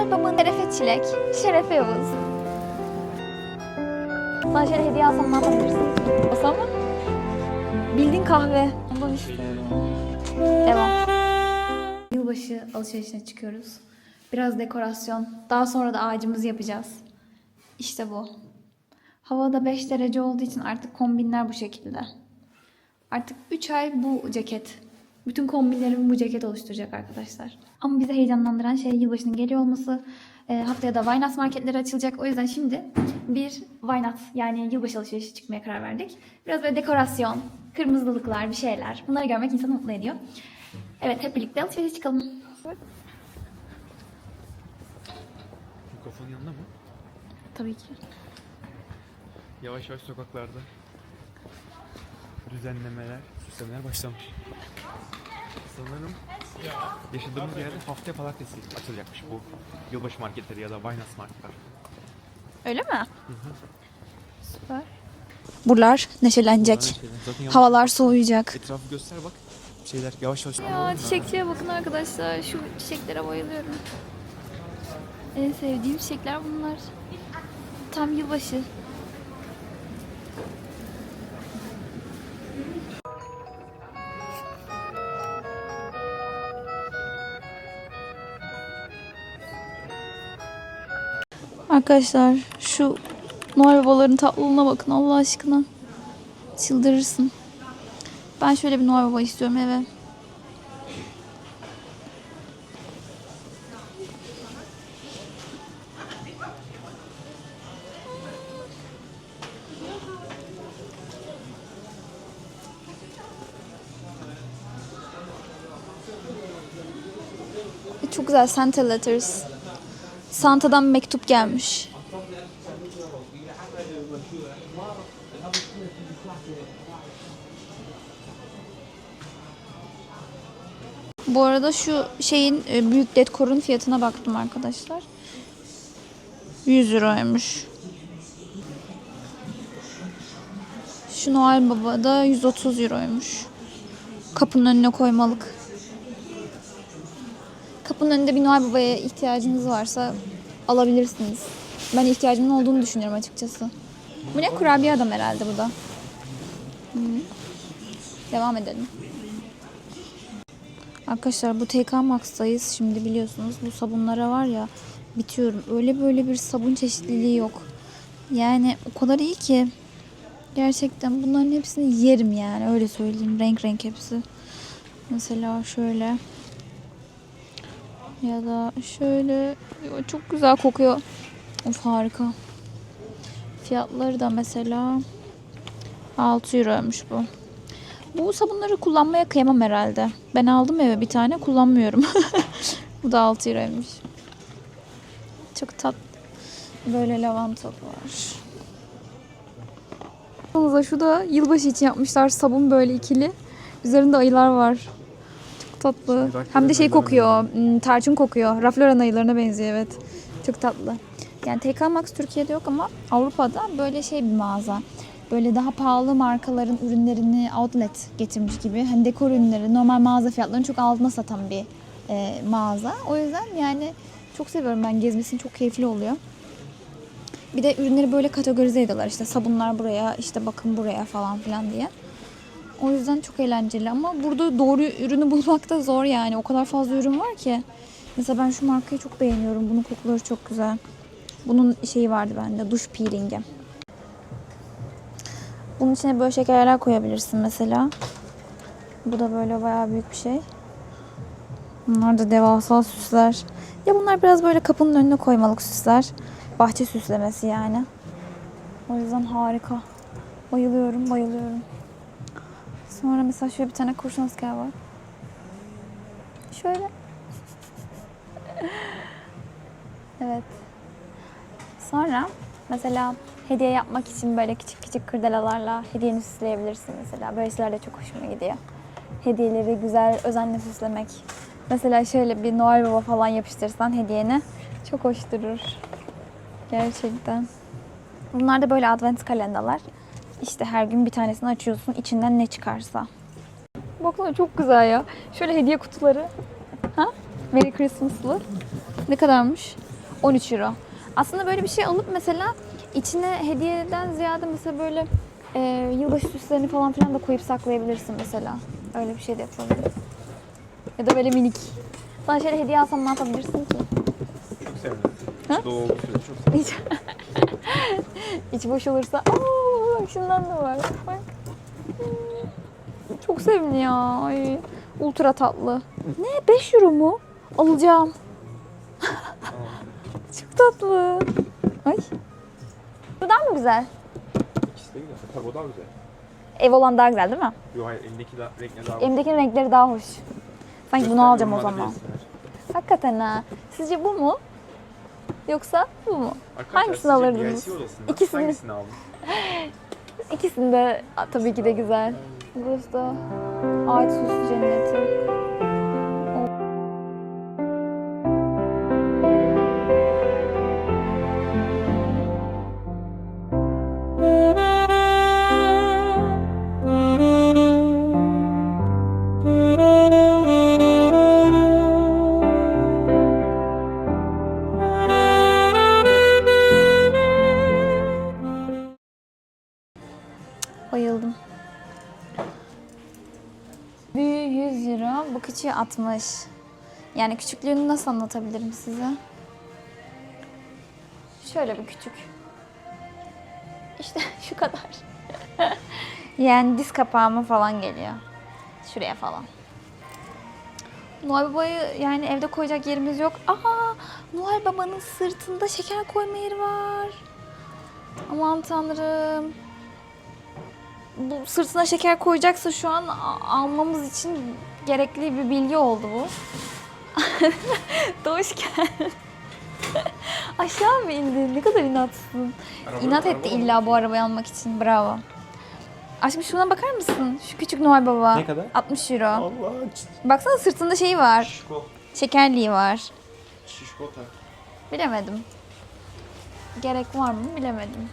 Noel Baba'nın Şerefe Çilek, Şerefe Yavuz. Sana şöyle hediye alsam ne yapabilirsin? Alsam mı? Bildiğin kahve. Ondan istiyorum. Devam. Yılbaşı alışverişine çıkıyoruz. Biraz dekorasyon. Daha sonra da ağacımızı yapacağız. İşte bu. Havada 5 derece olduğu için artık kombinler bu şekilde. Artık 3 ay bu ceket. Bütün kombinlerimi bu ceket oluşturacak arkadaşlar. Ama bizi heyecanlandıran şey yılbaşının geliyor olması. E, haftaya da Vaynat marketleri açılacak. O yüzden şimdi bir Vaynat yani yılbaşı alışverişi çıkmaya karar verdik. Biraz böyle dekorasyon, kırmızılıklar, bir şeyler. Bunları görmek insanı mutlu ediyor. Evet hep birlikte alışverişe çıkalım. Mikrofonun yanında mı? Tabii ki. Yavaş yavaş sokaklarda düzenlemeler, süslemeler başlamış. Sanırım yaşadığımız yerde haftaya pazartesi açılacakmış bu yılbaşı marketleri ya da Binance marketler. Öyle mi? Süper. Buralar neşelenecek. Zaten Havalar soğuyacak. Etrafı göster bak. Şeyler yavaş yavaş. Ya çiçekçiye bakın arkadaşlar. Şu çiçeklere bayılıyorum. En sevdiğim çiçekler bunlar. Tam yılbaşı. Arkadaşlar şu Noel babaların tatlılığına bakın Allah aşkına. Çıldırırsın. Ben şöyle bir Noel istiyorum eve. Çok güzel Santa Letters. Santa'dan mektup gelmiş. Bu arada şu şeyin e, büyük dekorun fiyatına baktım arkadaşlar. 100 euroymuş. Şu Noel Baba da 130 euroymuş. Kapının önüne koymalık. Kapının önünde bir Noel Baba'ya ihtiyacınız varsa alabilirsiniz. Ben ihtiyacımın olduğunu düşünüyorum açıkçası. Bu ne? Kurabiye adam herhalde bu da. Hı. Devam edelim. Arkadaşlar bu TK Max'tayız. Şimdi biliyorsunuz bu sabunlara var ya bitiyorum. Öyle böyle bir sabun çeşitliliği yok. Yani o kadar iyi ki. Gerçekten bunların hepsini yerim yani öyle söyleyeyim. Renk renk hepsi. Mesela şöyle. Ya da şöyle. Çok güzel kokuyor. Of harika. Fiyatları da mesela 6 euroymuş bu. Bu sabunları kullanmaya kıyamam herhalde. Ben aldım eve bir tane kullanmıyorum. Bu da 6 liraymış. Çok tat. Böyle lavanta var. Baksanıza şu da yılbaşı için yapmışlar sabun böyle ikili. Üzerinde ayılar var. Çok tatlı. Hem de şey kokuyor. hmm, Tarçın kokuyor. Rafloran ayılarına benziyor evet. Çok tatlı. Yani TK Maxx Türkiye'de yok ama Avrupa'da böyle şey bir mağaza. Böyle daha pahalı markaların ürünlerini outlet getirmiş gibi. Hani dekor ürünleri normal mağaza fiyatlarının çok altına satan bir e, mağaza. O yüzden yani çok seviyorum ben gezmesini çok keyifli oluyor. Bir de ürünleri böyle kategorize ediyorlar işte sabunlar buraya işte bakın buraya falan filan diye. O yüzden çok eğlenceli ama burada doğru ürünü bulmak da zor yani. O kadar fazla ürün var ki. Mesela ben şu markayı çok beğeniyorum. Bunun kokuları çok güzel. Bunun şeyi vardı bende duş peelingi. Bunun içine böyle şekerler koyabilirsin mesela. Bu da böyle bayağı büyük bir şey. Bunlar da devasa süsler. Ya bunlar biraz böyle kapının önüne koymalık süsler. Bahçe süslemesi yani. O yüzden harika. Bayılıyorum, bayılıyorum. Sonra mesela şöyle bir tane kurşun asker var. Şöyle. evet. Sonra mesela hediye yapmak için böyle küçük küçük kırdelalarla hediyeni süsleyebilirsin mesela. Böyle şeyler de çok hoşuma gidiyor. Hediyeleri güzel, özenle süslemek. Mesela şöyle bir Noel Baba falan yapıştırsan hediyeni çok hoş durur. Gerçekten. Bunlar da böyle advent kalendalar. İşte her gün bir tanesini açıyorsun. içinden ne çıkarsa. Baksana çok güzel ya. Şöyle hediye kutuları. Ha? Merry Christmas'lı. Ne kadarmış? 13 euro. Aslında böyle bir şey alıp mesela içine hediyeden ziyade mesela böyle e, yılbaşı süslerini falan filan da koyup saklayabilirsin mesela. Öyle bir şey de yapabilirim. Ya da böyle minik. Sana şöyle hediye alsam ne yapabilirsin ki? Çok dolu olduğu sürece çok sevindim. İç, boş olursa aa şundan da var. Bak. Çok sevimli ya. Ay, ultra tatlı. Ne 5 euro mu? Alacağım. Çok tatlı. Ay. Bu daha mı güzel? İkisi de güzel. Tabii o daha güzel. Ev olan daha güzel değil mi? Yok hayır elindeki daha, renkler daha Elimdekinin renkleri daha hoş. Sanki bunu Göster, alacağım o zaman. Hakikaten ha. Sizce bu mu? Yoksa bu mu? Arkadaşlar Hangisini alırdınız? İkisini. Hangisini aldın? İkisini de a, tabii ki de güzel. Burası da ağaç süsü cenneti. Bayıldım. Büyüğü 100 euro, bu küçüğü 60. Yani küçüklüğünü nasıl anlatabilirim size? Şöyle bir küçük. İşte şu kadar. yani diz kapağıma falan geliyor. Şuraya falan. Noel Baba'yı yani evde koyacak yerimiz yok. Aa, Noel Baba'nın sırtında şeker koyma yeri var. Aman tanrım bu sırtına şeker koyacaksa şu an almamız için gerekli bir bilgi oldu bu. Doğuş. Aşağı mı indin? Ne kadar inatsın. Araba- İnat araba etti mı? illa bu arabayı almak için. Bravo. Aşkım şuna bakar mısın? Şu küçük Noel Baba. Ne kadar? 60 euro. Allah Baksana sırtında şeyi var. Şişko. Şekerliği var. Şişkota. Bilemedim. Gerek var mı bilemedim.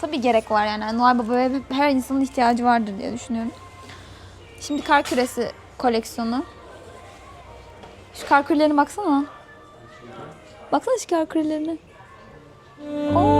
Tabii gerek var yani. Noel Baba'ya her insanın ihtiyacı vardır diye düşünüyorum. Şimdi kar küresi koleksiyonu. Şu kar kürelerine baksana. Baksana şu kar kürelerine. Oo,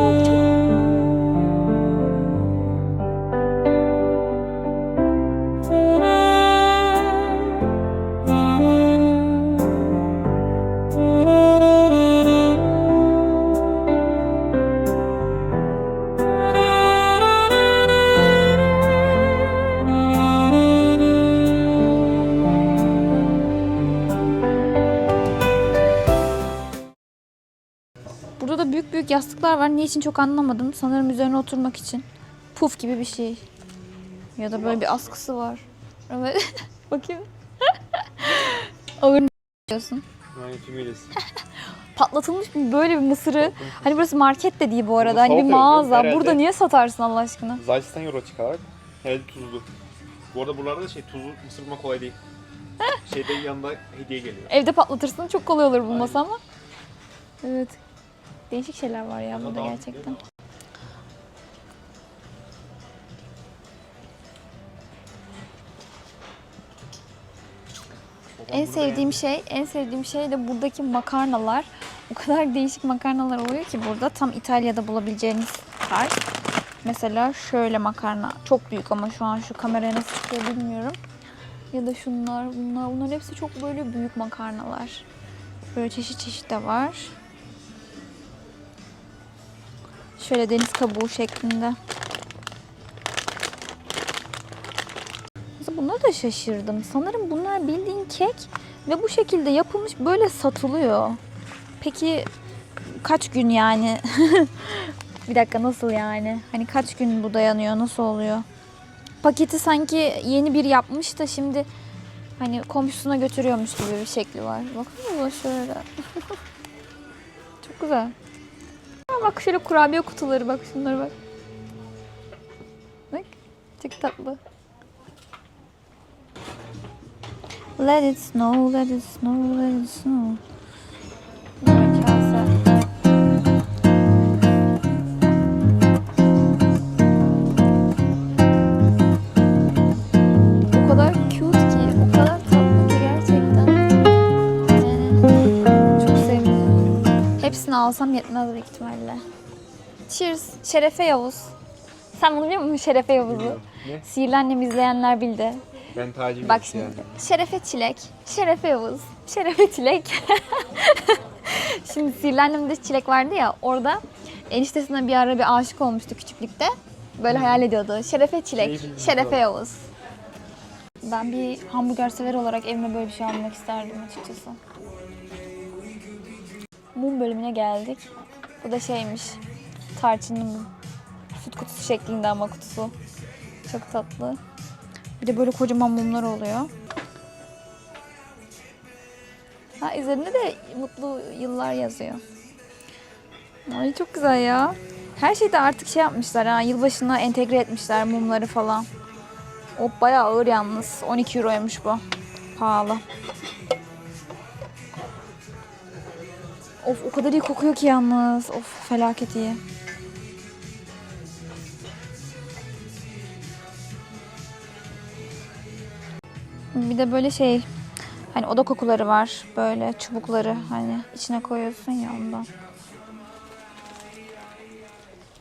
Büyük yastıklar var. Niçin çok anlamadım. Sanırım üzerine oturmak için. Puf gibi bir şey. Ya da böyle bir askısı var. Evet. Bakayım. Ağır diyorsun. Patlatılmış bir böyle bir mısırı. Hani burası market de değil bu arada. Hani bir mağaza. herhalde. Burada niye satarsın Allah aşkına? Zaysistan euro çıkarak herhalde tuzlu. Bu arada buralarda da şey tuzlu mısır bulmak kolay değil. Şeyde yanında hediye geliyor. Evde patlatırsın çok kolay olur bulması ama. Evet. Değişik şeyler var ya burada gerçekten. En sevdiğim şey, en sevdiğim şey de buradaki makarnalar. O kadar değişik makarnalar oluyor ki burada. Tam İtalya'da bulabileceğiniz tarz. Mesela şöyle makarna. Çok büyük ama şu an şu kameraya nasıl çıkıyor bilmiyorum. Ya da şunlar, bunlar. Bunların hepsi çok böyle büyük makarnalar. Böyle çeşit çeşit de var. Şöyle deniz kabuğu şeklinde. Buna da şaşırdım. Sanırım bunlar bildiğin kek ve bu şekilde yapılmış böyle satılıyor. Peki kaç gün yani? Bir dakika nasıl yani? Hani kaç gün bu dayanıyor? Nasıl oluyor? Paketi sanki yeni bir yapmış da şimdi hani komşusuna götürüyormuş gibi bir şekli var. Bakın şöyle. Çok güzel. Bak şöyle kurabiye kutuları bak şunlara bak. Bak çok tatlı. Let it snow, let it snow, let it snow. Alsam yetmez büyük ihtimalle. Cheers. Şerefe Yavuz. Sen bunu biliyor musun Şerefe Yavuz'u? Ne? Sihirli Annem izleyenler bildi. Ben tacim Bak şimdi. Şerefe Çilek. Şerefe Yavuz. Şerefe Çilek. şimdi Sihirli Annem'de çilek vardı ya orada eniştesine bir ara bir aşık olmuştu küçüklükte. Böyle hayal ediyordu. Şerefe Çilek. Şeyi Şerefe. Yavuz. Ben bir hamburger sever olarak evime böyle bir şey almak isterdim açıkçası. Mum bölümüne geldik. Bu da şeymiş. Tarçınlı mum. Süt kutusu şeklinde ama kutusu. Çok tatlı. Bir de böyle kocaman mumlar oluyor. Ha üzerinde de mutlu yıllar yazıyor. Ay çok güzel ya. Her şeyde artık şey yapmışlar ha. Yılbaşına entegre etmişler mumları falan. O bayağı ağır yalnız. 12 euroymuş bu. Pahalı. Of o kadar iyi kokuyor ki yalnız. Of felaket iyi. Bir de böyle şey hani oda kokuları var. Böyle çubukları hani içine koyuyorsun ya ondan.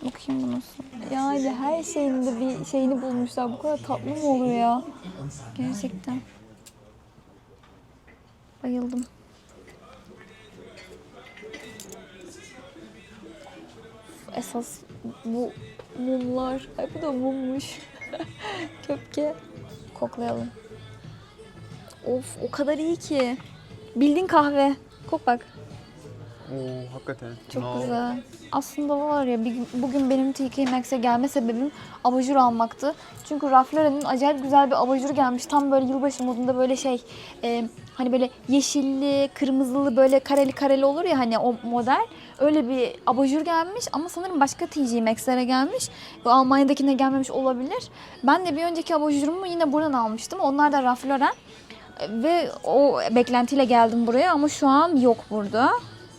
Bakayım bu nasıl. Yani her şeyinde bir şeyini bulmuşlar. Bu kadar tatlı mı olur ya? Gerçekten. Bayıldım. Esas bu mumlar. Ay bu da mummuş. Köpke. Koklayalım. Of o kadar iyi ki. Bildin kahve. Kok bak. Oo hakikaten. Çok No. güzel. Aslında var ya bir gün- bugün benim TK Maxx'e gelme sebebim abajur almaktı. Çünkü Ralph Lauren'in acayip güzel bir abajur gelmiş. Tam böyle yılbaşı modunda böyle şey e, hani böyle yeşilli, kırmızılı böyle kareli kareli olur ya hani o model. Öyle bir abajur gelmiş ama sanırım başka TK Maxx'lere gelmiş. Bu Almanya'dakine gelmemiş olabilir. Ben de bir önceki abajurumu yine buradan almıştım. Onlar da Ralph Lauren. Ve o beklentiyle geldim buraya ama şu an yok burada.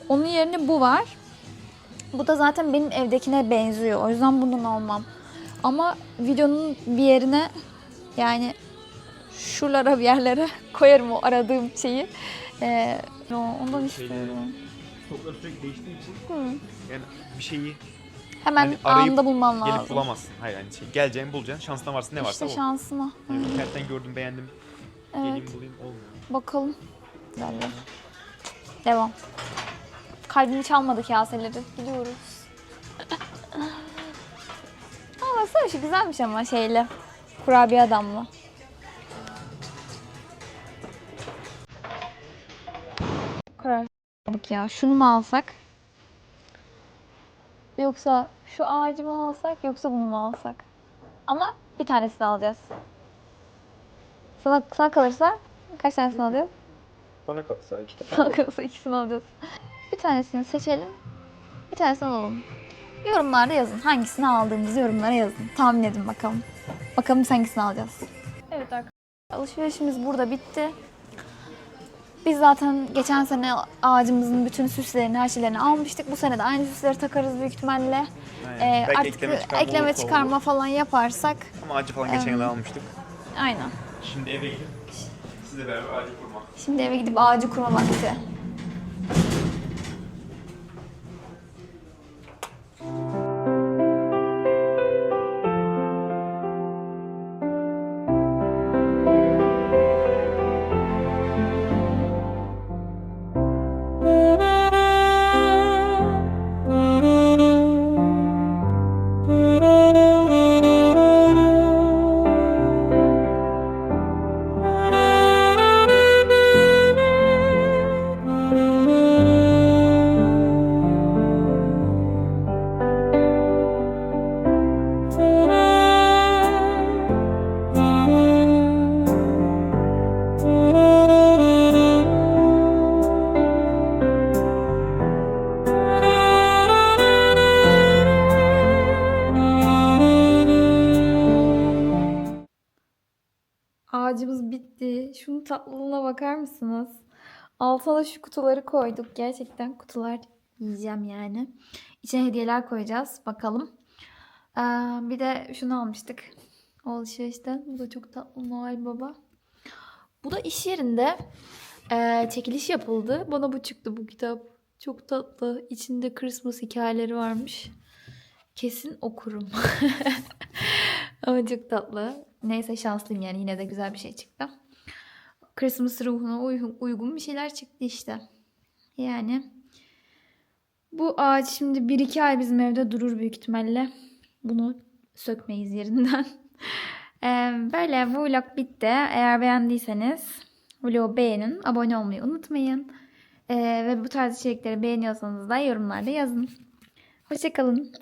Onun yerine bu var. Bu da zaten benim evdekine benziyor. O yüzden bundan almam. Ama videonun bir yerine yani şuralara bir yerlere koyarım o aradığım şeyi. Ee, ondan istiyorum. Stoklar sürekli değiştiği için Hı. yani bir şeyi Hemen Yani arayıp anında bulman gelip lazım. bulamazsın. Hayır yani şey, geleceğin bulacaksın. Şansına varsa ne varsa İşte o. şansına. Yani internetten gördüm beğendim. Evet. Geleyim bulayım olmuyor. Bakalım. Güzeller. Devam. Kalbimi çalmadı kaseleri. Gidiyoruz. Aa baksana şu güzelmiş ama şeyle. Kurabiye adamla. Verdik ya. Şunu mu alsak? Yoksa şu ağacı mı alsak yoksa bunu mu alsak? Ama bir tanesini alacağız. Sana, sana kalırsa kaç tanesini alacağız? Bana kalsa işte. Sana kalırsa ikisini alacağız. Bir tanesini seçelim. Bir tanesini alalım. Yorumlarda yazın. Hangisini aldığımızı yorumlara yazın. Tahmin edin bakalım. Bakalım biz hangisini alacağız. Evet arkadaşlar. Alışverişimiz burada bitti. Biz zaten geçen sene ağacımızın bütün süslerini, her şeylerini almıştık. Bu sene de aynı süsleri takarız büyük ihtimalle. Aynen. Ee, Belki artık ekleme ekleme, çıkarma olursa çıkarma olur. falan yaparsak Ama ağacı falan geçen yıl almıştık. aynen. Şimdi eve gidip sizle beraber ağacı kurma. Şimdi eve gidip ağacı kurma vakti. Ağacımız bitti. Şunun tatlılığına bakar mısınız? Altına şu kutuları koyduk. Gerçekten kutular yiyeceğim yani. İçine hediyeler koyacağız. Bakalım. Ee, bir de şunu almıştık. O alışverişten. Bu da çok tatlı Noel Baba. Bu da iş yerinde e, çekiliş yapıldı. Bana bu çıktı bu kitap. Çok tatlı. İçinde Christmas hikayeleri varmış. Kesin okurum. Ama çok tatlı. Neyse şanslıyım yani yine de güzel bir şey çıktı. Christmas ruhuna uy- uygun bir şeyler çıktı işte. Yani bu ağaç şimdi 1-2 ay bizim evde durur büyük ihtimalle. Bunu sökmeyiz yerinden. Ee, Böyle vlog bitti. Eğer beğendiyseniz vlogu beğenin. Abone olmayı unutmayın. Ee, ve bu tarz içerikleri beğeniyorsanız da yorumlarda yazın. Hoşçakalın.